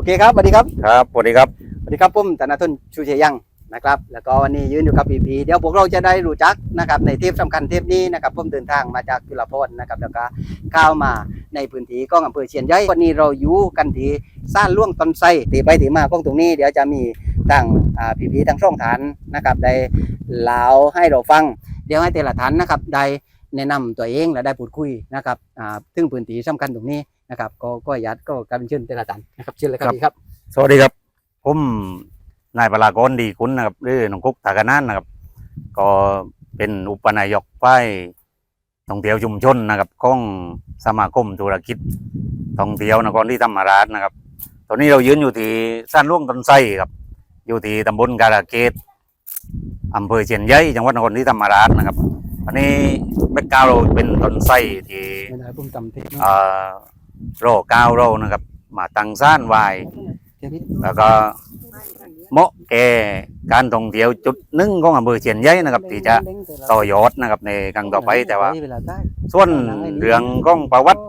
อเคครับสวัสดีครับครับสวัสดีครับสวัสดีครับผมธนาทุนชูเชยยังนะครับ แล้วก็วันนี้ยืนอยู่กับปีพีเดี๋ยวพวกเราจะได้รู้จักนะครับในเทปสำคัญเทปนี้นะครับผมเดินทางมาจากจุฬาภรณ์นะครับแล้วก็เข้ามาในพื้นที่ของอำเภอเชียนใหญ่วันนี้เราอยู่กันที่ซ่านล่วงตอนไส้ตีไปตีมาของตรงนี้ เดี๋ยวจะมีทางอ่าปีพีทั้งช่องฐานนะครับได้เล่าให้เราฟัง เดี๋ยวให้แต่ละฐานนะครับได้ แนะนำตัวเองและได้พูดคุยนะครับอ่าถึงพื้นที่สำคัญตรงนี้นะครับก็ก็ยัดก็การเชิญแต่ละฐานนะครับเชิญเลยครับพี่ครับ สวัสดีครับ ผมนายปรากรดีคุณนะครับหรือหนองกุ๊กตากะนานนะครับ ก็เป็นอุปนายกฝ่ายท่องเที่ยวชุมชนนะครับของสมาคมธุรกิจท่องเที่ยวนครที่ธรรมราชนะครับ ตอนนี้เรายืนอยู่ที่ซ่านล่วงต้นไทรครับ อยู่ที่ตำบลการะเกดอำเภอเชียนใหญ่จังหวัดนครที่ธรรมราชนะครับ อันนี้แบ็กกราวด์เราเป็นต้นไทรที่ไม่ได้ผมจำเทปเอ่อโรเก้าเรานะครับ มาตั้งซ่านไว้เดี๋ยวนี้แล้วก็เหมาะแก่การท่องเที่ยวจุดหนึ่งของอำเภอเชียนใหญ่นะครับ ที่จะต่อยอดนะครับในครั้งต่อไปแต่ว่า เวลาได้ส่วนเรื่องของประวัติ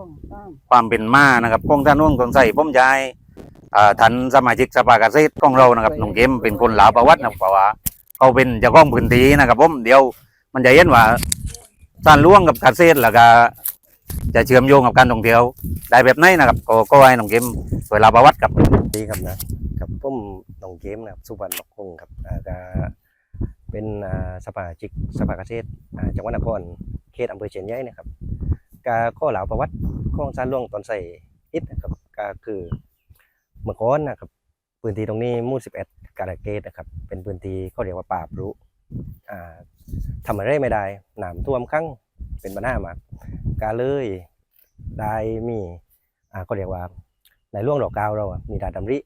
ความเป็นมานะครับของท่านนุ่งตนใส่ผมจะให้อ่าท่านสมาชิกสภาเกษตรของเรานะครับน้องเกมเป็นคนลาวประวัตินะครับเพราะว่าเขาเป็นเจ้าของพื้นที่นะครับผมเดี๋ยว มันจะเห็นว่าท่านล่วงกับกาเกษตรแล้วก็จะเชื่อมโยงกับการท่องเที่ยวได้แบบไหนนะครับก็ก็ให้น้องเกมช่วยลาประวัติกับดีครับนะครับผมน้องเกมนะครับสุวรรณนกคงครับอ่าก็เป็นอ่าสมาชิกสภาเกษตรอ่าจังหวัดนครเขตอำเภอเชียนใหญ่นะครับก็ข้อเหลาประวัติของสารหลวงตอนใส่อิฐนะครับก็คือเมื่อก่อนนะครับพื้นที่ตรงนี้หมู่11การเกตนะครับเป็นพื้นที่เขาเรียกว่าป่าปรุ ทำอะไรไม่ได้น้ำท่วมครั้งเป็นปัญหามากก็เลยได้มีอ่าเขาเรียกว่าในร่วงดอกกาวเรามีดาดำริ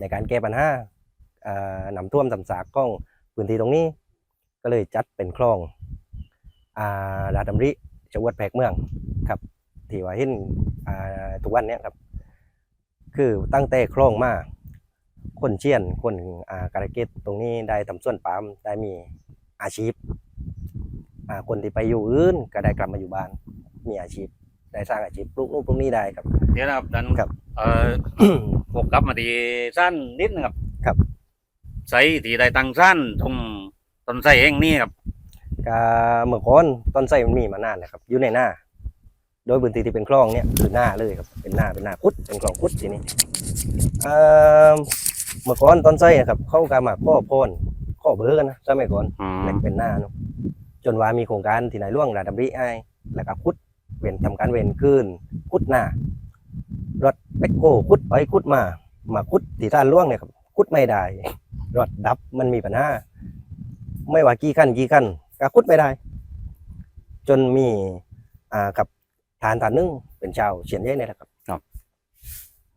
ในการแก้ปัญหาอ่อน้ำท่วมสำสากกล้องพื้นที่ตรงนี้ ก็เลยจัดเป็นคลองอ่าดาดำริจังหวัดแพกเมืองครับที่ว่าเห็นอ่าทุกวันนี้ครับ คือตั้งแต่คลองมา คนเชียนคนอ่าการะเกตตรงนี้ได้ทำส่วนปาล์มได้มีอาชีพอ่าคนที่ไปอยู่อื่นก็ได้กลับมาอยู่บ้าน มีอาชีพ ได้สร้างอาชีพปลูกนู่นปลูกนี่ได้ครับ เดี๋ยวนะครับท่านครับ เอ่อพวกกลับมาที่สั้นนิดนะครับครับ ใส่ที่ได้ตั้งสั้นตรงต้นไทรเองนี่ครับ ก็เมื่อก่อนต้นไทรมันมีมานานนะครับ อยู่ในหน้า โดยพื้นที่ที่เป็นคลองเนี่ยคือหน้าเลยครับเป็นหน้าเป็นหน้าคุดเป็นคลองคุดทีนี้เอ่อ เมื่อก่อนต้นไทรนะครับ เขาก็มาข้อโพนข้อเบอร์กันนะสมัยก่อนอืม แหล่งเป็นหน้าเนาะจนว่ามีโครงการที่ไหนร่วงระดับริไอ้แล้วก็คุดเว้นทำการเว้นคืนคุดหน้ารถแบคโคคุดไปคุดมา มาคุดที่ท่านร่วงเนี่ยครับคุดไม่ได้ รถดับมันมีปัญหาไม่ว่ากี่ขั้นกี่ขั้นก็คุดไม่ได้ จนมีอ่ากับฐานฐานหนึงเป็นชาวเฉียนเย่เนี่ยนะครับครับ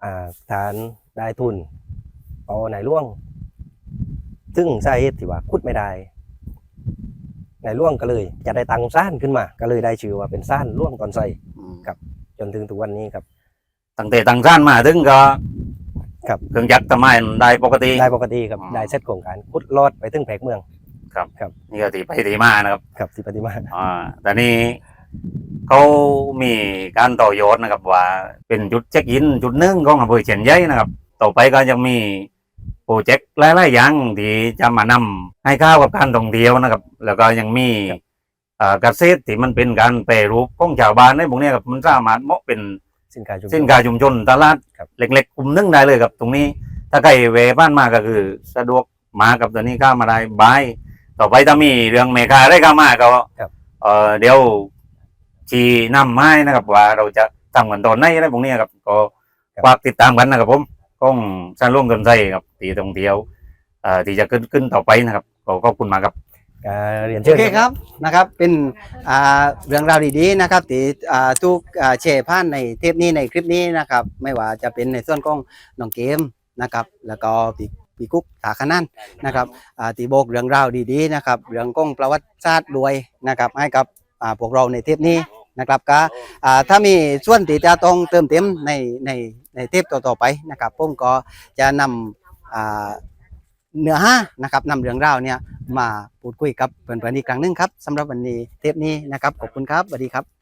อ่าฐานได้ทุน เอาไหนร่วง ซึ่งสาเหตุที่ว่าคุดไม่ได้ในร่วงก็เลย จะได้ตังค์ซ่านขึ้นมา ก็เลยได้ชื่อว่าเป็นซ่านร่วงตอนใส่อืมจนถึงทุกวันนี้ครับ ตั้งแต่ตั้งสั้นมาถึงก็ ครับเครื่องจักรทำไมได้ปกติได้ปกติครับอ๋อได้เซตโครงการคุดลอดไปถึงแผกเมืองนี่ก็ตีไปตีมานะครับ ครับที่ปฏิมาอ่าแต่นี่เขามีการต่อยอดนะครับว่าเป็นจุดเช็คอินจุดหนึ่งของอำเภอเชียนใหญ่นะครับ ต่อไปก็ยังมี โปรเจกต์หลายๆอย่างที่จะมานำให้ข้าวกับการท่องเที่ยวนะครับ แล้วก็ยังมีอ่าเกษตรที่มันเป็นการแปรรูปของชาวบ้านในพวกเนี้ยครับมันสามารถเหมาะเป็น สินค้าชุมชสินค้าชุมชนตลาดครับ เล็กๆกลุ่มหนึงได้เลยครับตรงนี้ ถ้าใครเวบ้านมาก็คือสะดวกมากับตัวนี้ก็มาได้บายต่อไปถ้ามีเรื่องเมคาได้เข้ามาก็ครับเออเดี๋ยวชี้นำไม้นะครับว่าเราจะทำกันตอนไหนอะไรพวกนี้ครับก็ฝากติดตามกันนะครับผม ก้องสร้างร่วมกันใจครับตีท่องเที่ยวเอ่อที่จะขึ้นขึ้นต่อไปนะครับก็ขอบคุณมากครับ ก็เรียนโอเชิญเคครับนะครับเป็นอ่าเรื่องราวดีๆนะครับที่อ่าทุกอ่าแชร์ผ่านในเทปนี้ในคลิปนี้นะครับ ไม่ว่าจะเป็นในส่วนของน้องเกมนะครับ แล้วก็ปีปีกุ๊กถาขนันนะครับอ่าตีโบกเรื่องราวดีๆนะครับ เรื่องของประวัติศาสตร์ด้วยนะครับ ให้กับอ่าพวกเราในเทปนี้ นะครับก็อ่าถ้ามีส่วนที่จะต้องเติมเต็มในในในเทปต่อๆไปนะครับผมก็จะนำอ่าเนื้อหานะครับนำเรื่องราวเนี่ยมาพูดคุยกับเพื่อนๆอีกครั้งหนึงครับสำหรับวันนี้เทปนี้นะครับขอบคุณครับสวัสดีครับ